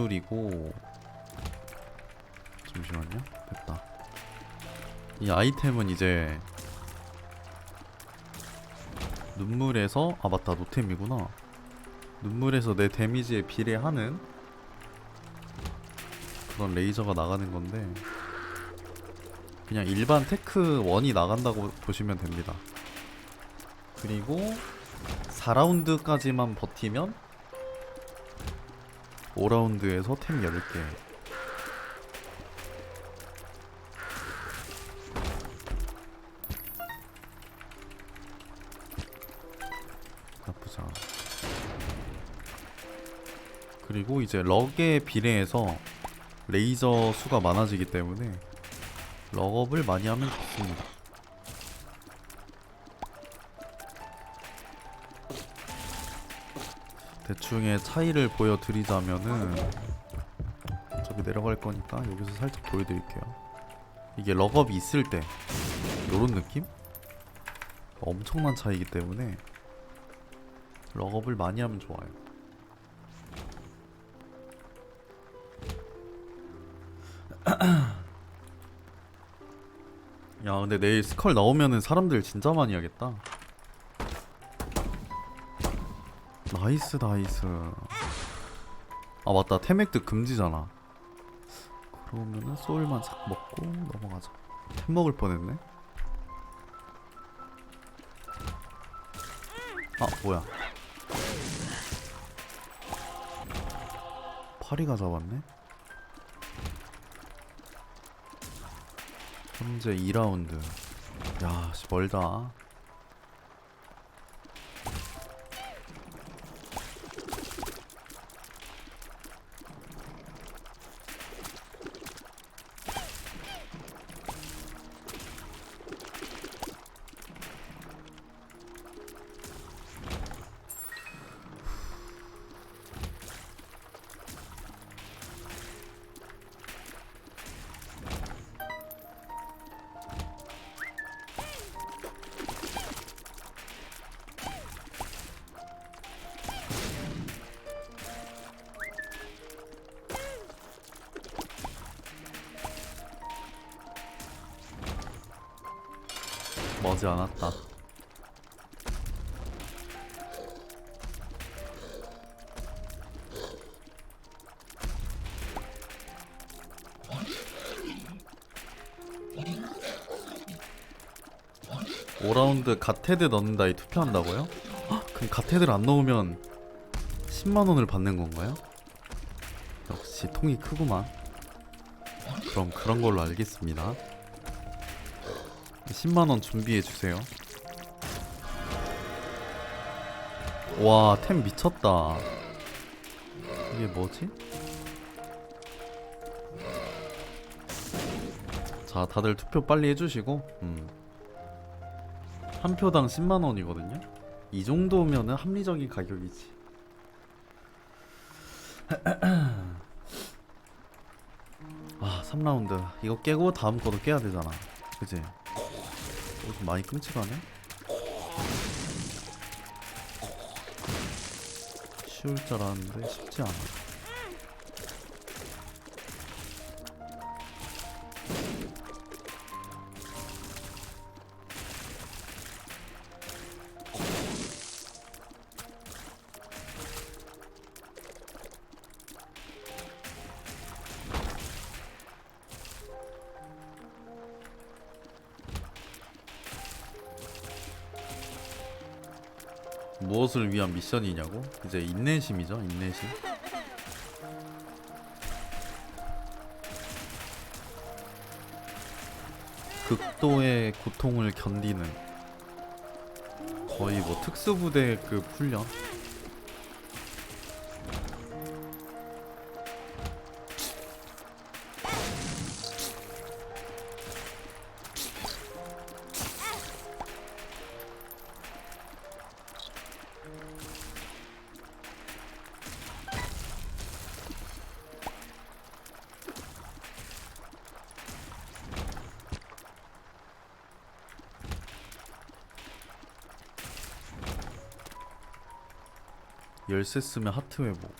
눈물이고. 잠시만요. 됐다. 이 아이템은 이제 눈물에서 아 맞다. 노템이구나. 눈물에서 내 데미지에 비례하는 그런 레이저가 나가는 건데 그냥 일반 테크 1이 나간다고 보시면 됩니다. 그리고 4라운드까지만 버티면 5라운드에서 템 10개. 나쁘지 않아. 그리고 이제 럭에 비례해서 레이저 수가 많아지기 때문에 럭업을 많이 하면 좋습니다 대충의 차이를 보여드리자면은 어차피 내려갈 거니까 여기서 살짝 보여드릴게요. 이게 럭업이 있을 때 요런 느낌? 엄청난 차이기 때문에 럭업을 많이 하면 좋아요. 야 근데 내일 스컬 나오면은 사람들 진짜 많이 하겠다 나이스 나이스. 아 맞다. 템액드 금지잖아. 그러면은 소울만 싹 먹고 넘어가자. 템 먹을 뻔했네. 아 뭐야. 파리가 잡았네? 현재 2라운드. 야 씨, 멀다 머지 않았다 오라운드 갓헤드 넣는다에 투표한다고요? 헉, 그럼 갓헤드를 안 넣으면 10만원을 받는 건가요? 역시 통이 크구만 그럼 그런 걸로 알겠습니다 10만원 준비해주세요 와 템 미쳤다 이게 뭐지? 자 다들 투표 빨리 해주시고 음. 한 표당 10만원이거든요 이 정도면은 합리적인 가격이지 아 3라운드 이거 깨고 다음 거도 깨야 되잖아 그지? 어, 좀 많이 끔찍하네? 쉬울 줄 알았는데 쉽지 않아 무엇을 위한 미션이냐고? 이제 인내심이죠 인내심 극도의 고통을 견디는 거의 뭐 특수부대급 훈련 열쇠 쓰면 하트 회복.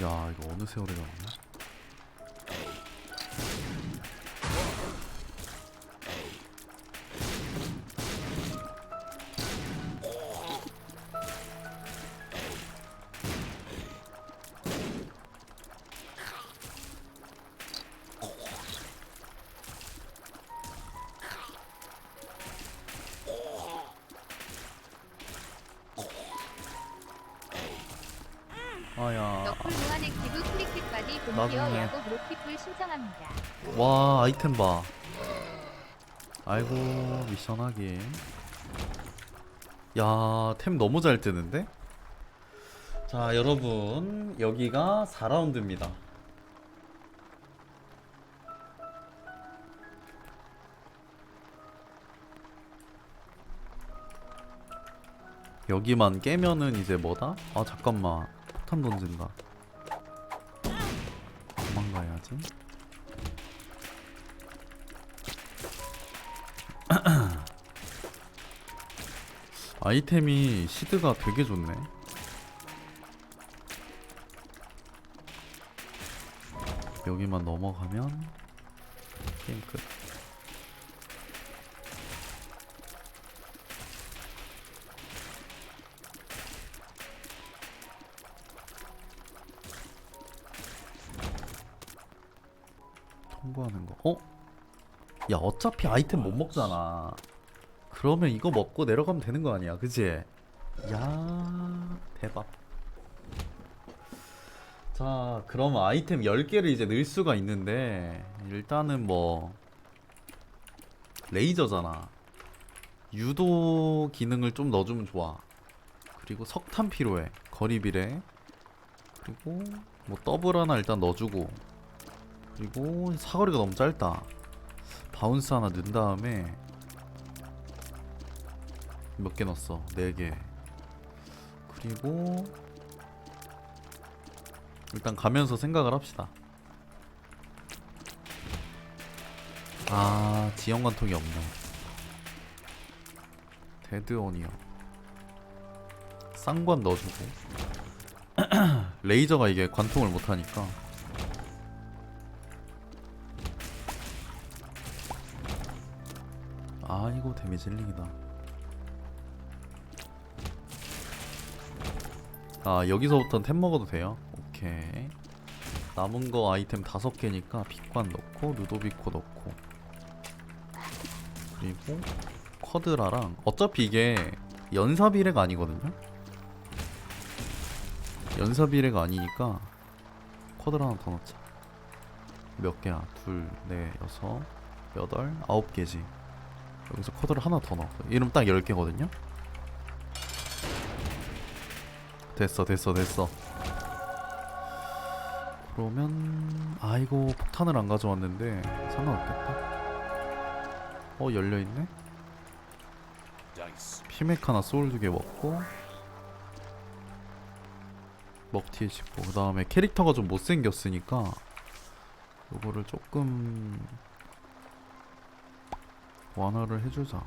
야 이거 어느 세월에 나오냐 아야 너쿨 무한 액티브 크리켓 바디 나중에. 봄기어 야구 로키풀 신청합니다. 와 아이템 봐 아이고 미션 하기 야템 너무 잘 뜨는데 자 여러분 여기가 4라운드입니다 여기만 깨면은 이제 뭐다? 아 잠깐만 폭탄 던진다 도망가야지 아이템이 시드가 되게 좋네. 여기만 넘어가면 게임 끝. 통보하는 거. 어? 야 어차피 아이템 못 먹잖아. 그러면 이거 먹고 내려가면 되는 거 아니야, 그지? 야 대박. 자, 그럼 아이템 10개를 이제 넣을 수가 있는데 일단은 뭐 레이저잖아. 유도 기능을 좀 넣어주면 좋아. 그리고 석탄 필요해. 거리 비례. 그리고 뭐 더블 하나 일단 넣어주고. 그리고 사거리가 너무 짧다. 바운스 하나 넣은 다음에 몇 개 넣었어? 네 개. 그리고 일단 가면서 생각을 합시다. 아, 지형 관통이 없네. 데드 오니어. 쌍관 넣어주고. 레이저가 이게 관통을 못하니까. 아이고 데미지 힐링이다. 아 여기서부터는 템 먹어도 돼요? 오케이. 남은 거 아이템 다섯 개니까 픽관 넣고 루도비코 넣고. 그리고 쿼드라랑 어차피 이게 연사 비례가 아니거든요? 연사 비례가 아니니까 쿼드라 하나 더 넣자. 몇 개야? 둘, 넷, 여섯, 여덟, 아홉 개지 여기서 쿼드를 하나 더 넣어. 이러면 딱열 개거든요? 됐어 됐어 됐어. 그러면 아이고 폭탄을 안 가져왔는데 상관없겠다. 어 열려있네? 피맥 하나 소울 두 개 먹고 먹튀에 짚고 그 다음에 캐릭터가 좀 못생겼으니까 요거를 조금 완화를 해주자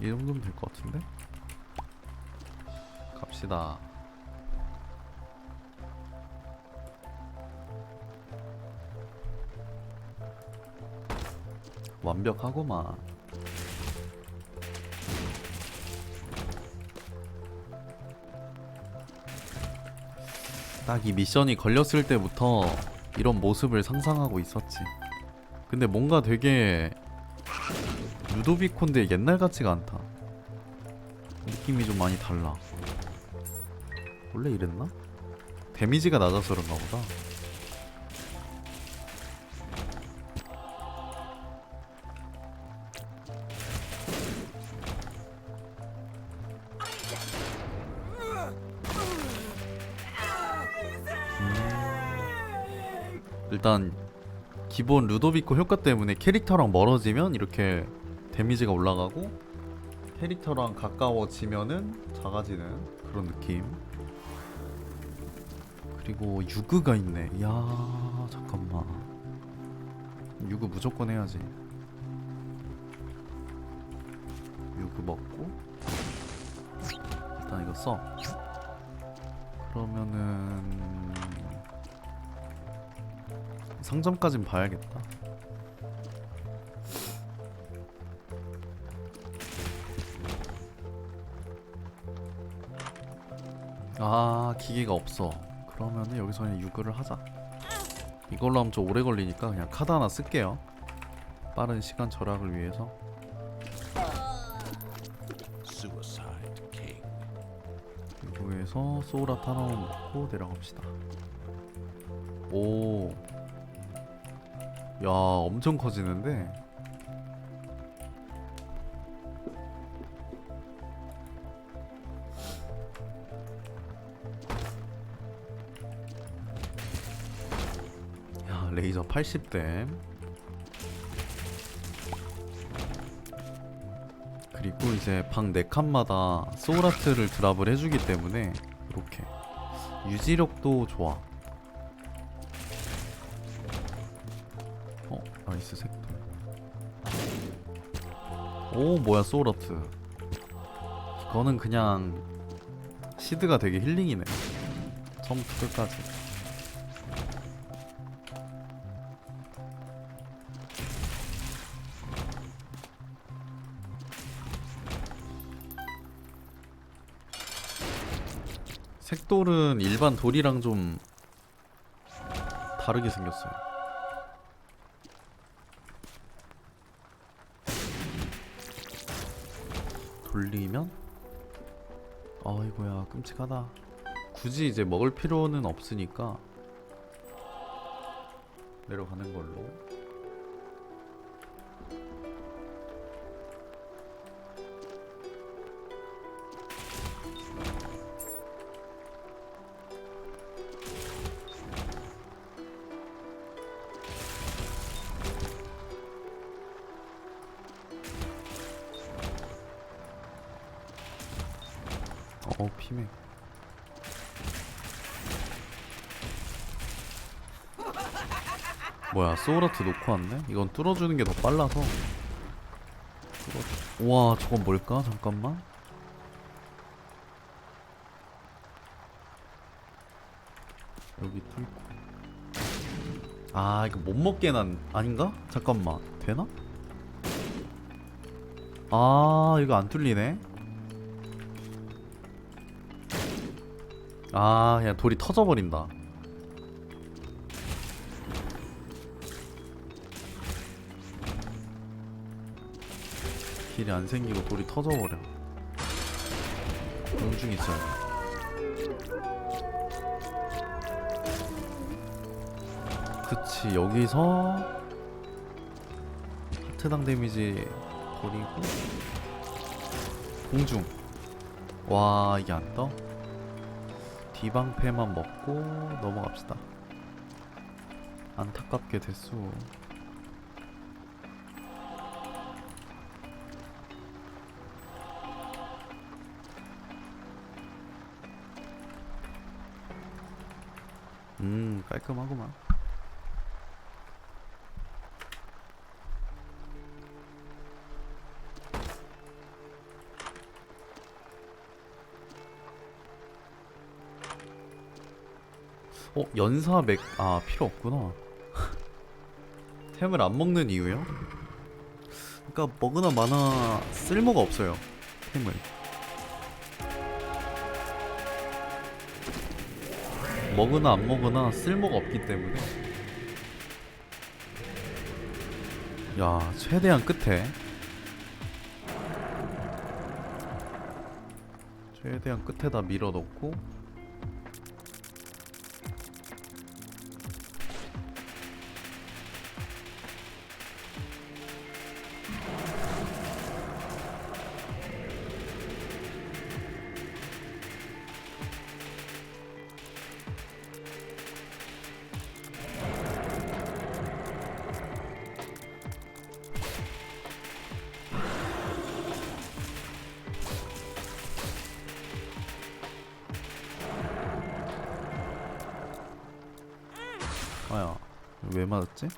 이 정도면 될 것 같은데? 갑시다. 완벽하고만. 딱 이 미션이 걸렸을 때부터 이런 모습을 상상하고 있었지. 근데 뭔가 되게 루도비콘데 옛날 같지가 않다. 느낌이 좀 많이 달라. 원래 이랬나? 데미지가 낮아서 그런가 보다. 일단 기본 루도비코 효과 때문에 캐릭터랑 멀어지면 이렇게 데미지가 올라가고 캐릭터랑 가까워지면은 작아지는 그런 느낌. 그리고 유그가 있네. 이야 잠깐만. 유그 무조건 해야지. 유그 먹고 일단 이거 써 그러면은 상점까진 봐야겠다. 아 기계가 없어. 그러면은 여기서 그냥 유교를 하자. 이걸로 하면 좀 오래 걸리니까 그냥 카드 하나 쓸게요. 빠른 시간 절약을 위해서. 소울아트 하나만 먹고 내려갑시다. 오. 야, 엄청 커지는데. 야, 레이저 80댐. 그리고 이제 방 4칸마다 소울아트를 드랍을 해주기 때문에 이렇게 유지력도 좋아. 나이스 색돌. 오, 뭐야, 소울아트. 이거는 그냥 시드가 되게 힐링이네. 처음부터 끝까지. 색돌은 일반 돌이랑 좀 다르게 생겼어요. 돌리면? 아이고야 끔찍하다. 굳이 이제 먹을 필요는 없으니까 내려가는 걸로 어 피맥 뭐야 소울아트 놓고 왔네? 이건 뚫어주는 게 더 빨라서 뚫어줘. 우와 저건 뭘까? 잠깐만 여기 뚫고 아 이거 못 먹게 난 아닌가? 잠깐만 되나? 아 이거 안 뚫리네 아 그냥 돌이 터져버린다. 길이 안 생기고 돌이 터져버려. 공중 있어야 돼. 그치 여기서 하트당 데미지 버리고 공중. 와 이게 안 떠? 디방패만 먹고 넘어갑시다. 안타깝게 됐어. 음 깔끔하구만. 어 연사 맥 아 필요 없구나. 템을 안 먹는 이유요? 그러니까 먹으나 마나 쓸모가 없어요 템을. 먹으나 안 먹으나 쓸모가 없기 때문에. 야 최대한 끝에. 최대한 끝에다 밀어 넣고 왜 맞았지?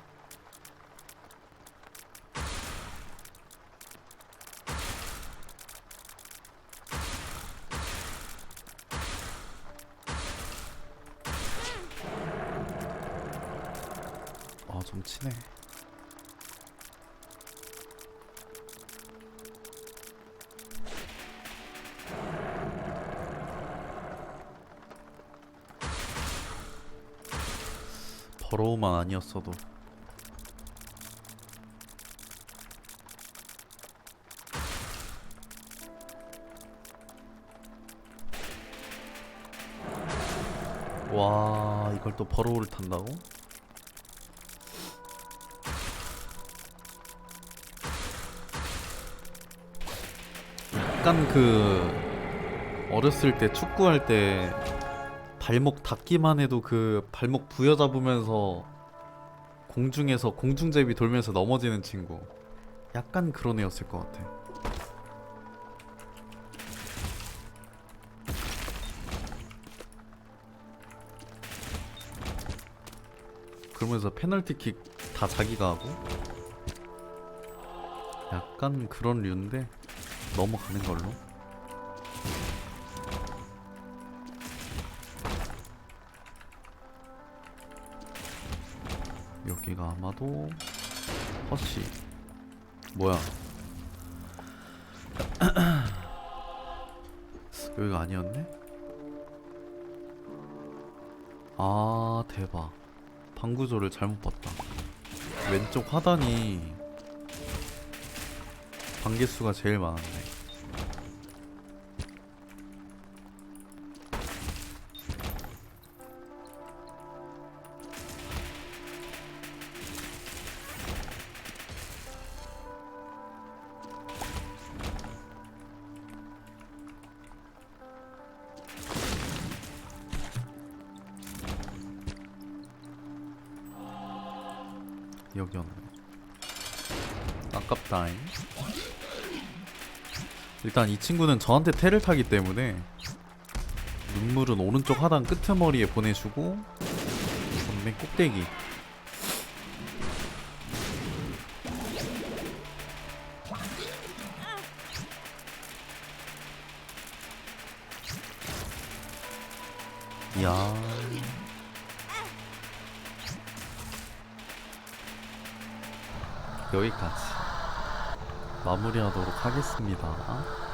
아, 좀 치네. 버러우만 아니었어도 와 이걸 또 버러우를 탄다고? 약간 그 어렸을 때 축구할 때 발목 닿기만 해도 그 발목 부여잡으면서 공중에서 공중제비 돌면서 넘어지는 친구. 약간 그런 애였을 것 같아. 그러면서 페널티킥 다 자기가 하고 약간 그런 류인데 넘어가는 걸로 여기가 아마도 허쉬 뭐야? 여기가 아니었네? 아 대박. 방구조를 잘못 봤다. 왼쪽 하단이 방개수가 제일 많았 일단 이 친구는 저한테 테를 타기 때문에 눈물은 오른쪽 하단 끄트머리에 보내주고 전면 꼭대기. 이야. 여기까지 마무리하도록 하겠습니다.